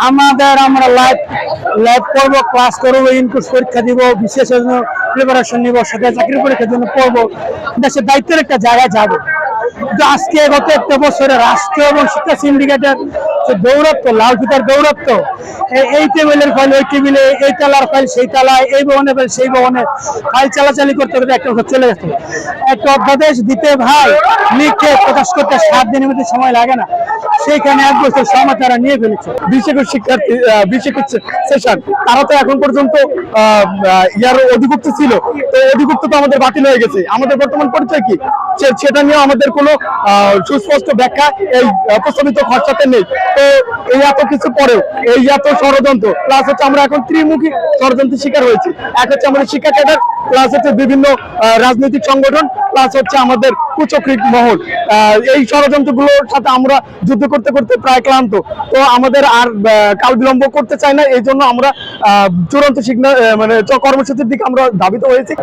আমাদের আমরা live live করব ক্লাস করব ইনপুট পরীক্ষা দিব, বিশেষ প্রিপারেশন নিব, সাথে চাকরি পরীক্ষার জন্য পড়ব। দেশের দায়িত্বের একটা জায়গায় যাব। কিন্তু আজকে গত একটা বছরে রাষ্ট্র এবং শিক্ষা সিন্ডিকেটের যে দৌরত্ব লাল ফিতার দৌরত্ব এই- টেবিলের ফাইল ওই টেবিলে এই তালার ফাইল সেই তালায় এই ভবনের ফাইল সেই ভবনে ফাইল চালাচালি করতে করতে একটা চলে গেছে। একটা অধ্যাদেশ দিতে ভাই, লিখে প্রকাশ করতে সাত দিনের মধ্যে সময় লাগে না। সেইখানে এক বছর সময় তারা নিয়ে ফেলেছে। বিশেষ শিক্ষার্থী বিশেষ সেশন, তারা তো এখন পর্যন্ত ইয়ার অধিভুক্ত ছিল। তো অধিভুক্ত তো আমাদের বাতিল হয়ে গেছে। আমাদের বর্তমান পরিচয় কি? সেটা নিয়ে আমাদের কোনো সুস্পষ্ট ব্যাখ্যা এই প্রস্তাবিত খরচাতে নেই। তো এই এত কিছু পরেও, এই এত ষড়যন্ত্র প্লাস হচ্ছে আমরা এখন ত্রিমুখী ষড়যন্ত্রের শিকার হয়েছি। এক হচ্ছে আমাদের শিক্ষা ক্যাডার প্লাস হচ্ছে বিভিন্ন রাজনৈতিক সংগঠন প্লাস হচ্ছে আমাদের কুচক্রিক মহল। এই ষড়যন্ত্রগুলোর সাথে আমরা যুদ্ধ করতে করতে প্রায় ক্লান্ত। তো আমাদের আর কাল বিলম্ব করতে চাই না, এই জন্য আমরা চূড়ান্ত সিগন্যাল মানে কর্মসূচির দিকে আমরা ধাবিত হয়েছি।